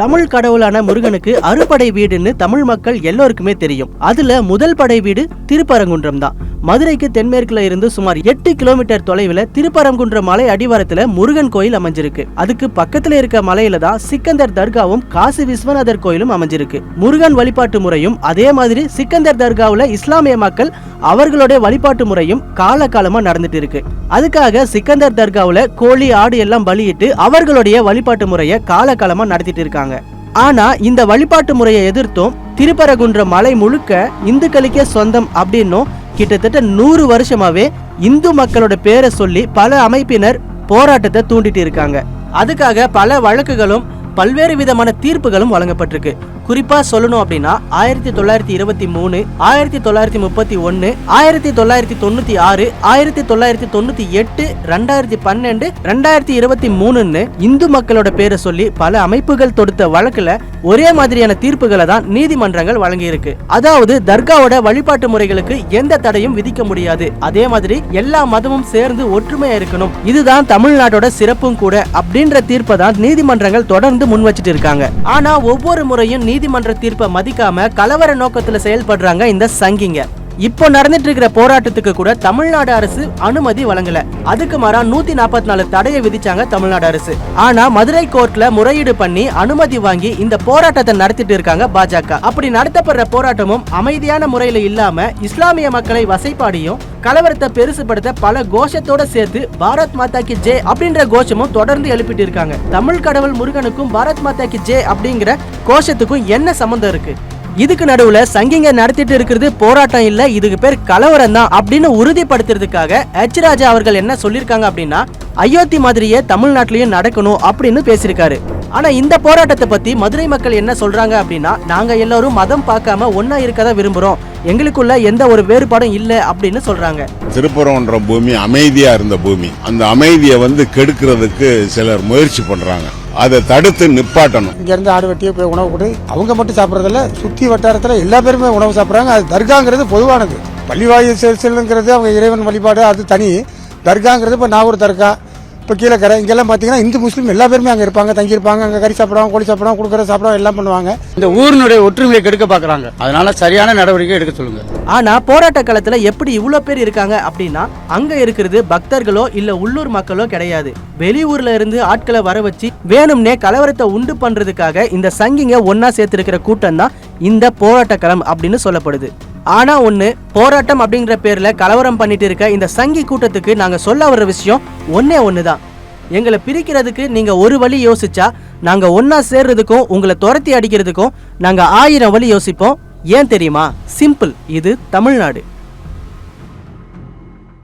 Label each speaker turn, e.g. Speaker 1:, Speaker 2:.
Speaker 1: தமிழ் கடவுளான முருகனுக்கு அறுபடை வீடுன்னு தமிழ் மக்கள் எல்லோருக்குமே தெரியும். அதுல முதல் படை வீடு திருப்பரங்குன்றம் தான். மதுரைக்கு தென்மேற்குல இருந்து சுமார் எட்டு கிலோமீட்டர் தொலைவில் திருப்பரங்குன்ற மலை அடிவாரத்தில் முருகன் கோயில் அமைஞ்சிருக்கு. அதுக்கு பக்கத்துல இருக்க மலையில தான் சிக்கந்தர் தர்காவும் காசி விஸ்வநாதர் கோயிலும் அமைஞ்சிருக்கு. முருகன் வழிபாட்டு முறையும் அதே மாதிரி சிக்கந்தர் தர்காவில் இஸ்லாமிய மக்கள் அவர்களுடைய வழிபாட்டு முறையும் காலகாலமா நடந்துட்டு இருக்கு. அதுக்காக சிக்கந்தர் தர்காவில் கோழி ஆடு எல்லாம் பலியிட்டு அவர்களுடைய வழிபாட்டு முறையை காலகாலமா நடத்திட்டு இருக்காங்க. ஆனா இந்த வழிபாட்டு முறையை எதிர்த்தும் திருப்பரகுன்ற மலை முழுக்க இந்துக்களுக்கே சொந்தம் அப்படின்னும் கிட்டத்தட்ட நூறு வருஷமாவே இந்து மக்களோட பேரை சொல்லி பல அமைப்பினர் போராட்டத்தை தூண்டிட்டு இருக்காங்க. அதுக்காக பல வழக்குகளும் பல்வேறு விதமான தீர்ப்புகளும் வழங்கப்பட்டிருக்கு. குறிப்பா சொல்லணும் அப்படின்னா ஆயிரத்தி தொள்ளாயிரத்தி இருபத்தி மூணு ஆயிரத்தி தொள்ளாயிரத்தி முப்பத்தி ஒன்னு ஆயிரத்தி தொள்ளாயிரத்தி தொண்ணூத்தி ஆறு ஆயிரத்தி தொள்ளாயிரத்தி தொண்ணூத்தி எட்டு ரெண்டாயிரத்தி பன்னெண்டு ரெண்டாயிரத்தி இருபத்தி மூணுன்னு இந்து மக்களோட பேரை சொல்லி பல அமைப்புகள் தொடுத்த வழக்குல ஒரே மாதிரியான தீர்ப்புகளை தான் நீதிமன்றங்கள் வழங்கியிருக்கு. அதாவது தர்காவோட வழிபாட்டு முறைகளுக்கு எந்த தடையும் விதிக்க முடியாது. அதே மாதிரி எல்லா மதமும் சேர்ந்து ஒற்றுமையா இருக்கணும். இதுதான் தமிழ்நாட்டோட சிறப்பும் கூட அப்படின்ற தீர்ப்பை தான் நீதிமன்றங்கள் தொடர்ந்து முன் வச்சிட்டு இருக்காங்க. ஆனா ஒவ்வொரு முறையும் நீதிமன்ற தீர்ப்பை மதிக்காம கலவர நோக்கத்துல செயல்படுறாங்க இந்த சங்கிங்க. இப்போ நடந்துட்டு இருக்கிற போராட்டத்துக்கு கூட தமிழ்நாடு அரசு அனுமதி வழங்கல. அதுக்கு மாறா நூத்தி நாற்பத்தி நாலு தடையை விதிச்சாங்க தமிழ்நாடு அரசு. ஆனா மதுரை கோர்ட்ல முறையீடு பண்ணி அனுமதி வாங்கி இந்த போராட்டத்தை நடத்திட்டு இருக்காங்க பாஜக. அப்படி நடத்தப்படுற போராட்டமும் அமைதியான முறையில இல்லாம இஸ்லாமிய மக்களை வசைப்பாடியும் கலவரத்தை பெருசுபடுத்த பல கோஷத்தோட சேர்த்து பாரத் மாதா கி ஜே அப்படின்ற கோஷமும் தொடர்ந்து எழுப்பிட்டு இருக்காங்க. தமிழ் கடவுள் முருகனுக்கும் பாரத் மாதா கி ஜே அப்படிங்கிற கோஷத்துக்கும் என்ன சம்மந்தம் இருக்கு? இதுக்கு நடுவுல சங்கிங்க நடத்திட்டு இருக்கிறது போராட்டம் இல்ல இதுக்கு பேர் கலவரம் தான் அப்படின்னு உறுதிப்படுத்துறதுக்காக ஹெச் ராஜா அவர்கள் என்ன சொல்லியிருக்காங்க அப்படின்னா அயோத்தி மாதிரியே தமிழ்நாட்டிலயும் நடக்கணும் அப்படின்னு பேசியிருக்காரு. ஆனா இந்த போராட்டத்தை பத்தி மதுரை மக்கள் என்ன சொல்றாங்க அப்படின்னா நாங்க எல்லாரும் மதம் பார்க்காம ஒன்னா இருக்கதா விரும்புறோம். எங்களுக்குள்ள எந்த ஒரு வேறுபாடும் இல்ல அப்படின்னு சொல்றாங்க.
Speaker 2: திருப்புறம்ன்ற பூமி அமைதியா இருந்த பூமி. அந்த அமைதியை வந்து கெடுக்கிறதுக்கு சிலர் முயற்சி பண்றாங்க. அதை தடுத்து நிப்பாட்டணும்.
Speaker 3: இங்கேருந்து ஆடு வெட்டியே போய் உணவு கொடு. அவங்க மட்டும் சாப்பிட்றதில்ல சுற்றி வட்டாரத்தில் எல்லா பேருமே உணவு சாப்பிட்றாங்க. அது தர்காங்கிறது பொதுவானது. பள்ளிவாயு செல்லுங்கிறது அவங்க இறைவன் வழிபாடு அது தனி. தர்காங்கிறது இப்போ நாகூர் தர்கா. இப்போ கீழக்கரை இங்கெல்லாம் பார்த்தீங்கன்னா இந்து முஸ்லீம் எல்லா பேருமே அங்கே இருப்பாங்க. தங்கியிருப்பாங்க அங்கே கறி சாப்பிடுவாங்க கோழி சாப்பிடுவாங்க கொடுக்குற சாப்பிடுவாங்க எல்லாம் பண்ணுவாங்க.
Speaker 4: இந்த ஊரினுடைய ஒற்றுமையை கெடுக்க பார்க்கறாங்க அதனால சரியான நடவடிக்கை எடுக்க சொல்லுங்க.
Speaker 1: ஆனா போராட்ட காலத்துல எப்படி இவ்வளவு பேர் இருக்காங்க அப்படின்னா அங்க இருக்கிறது பக்தர்களோ இல்ல உள்ளூர் மக்களோ கிடையாது. வெளியூர்ல இருந்து ஆட்களை வர வச்சு வேணும்னே கலவரத்தை உண்டு பண்றதுக்காக இந்த சங்கிங்க ஒன்னா சேர்த்திருக்கிற கூட்டம் தான் இந்த போராட்ட களம் அப்படின்னு சொல்லப்படுது. ஆனா ஒண்ணு போராட்டம் அப்படிங்கிற பேர்ல கலவரம் பண்ணிட்டு இருக்க இந்த சங்கி கூட்டத்துக்கு நாங்க சொல்ல வர்ற விஷயம் ஒன்னே ஒண்ணுதான். எங்களை பிரிக்கிறதுக்கு நீங்க ஒரு வழி யோசிச்சா நாங்க ஒன்னா சேர்றதுக்கும் உங்களை துரத்தி அடிக்கிறதுக்கும் நாங்க ஆயிரம் வழி யோசிப்போம். ஏன் தெரியுமா? சிம்பிள் இது தமிழ்நாடு.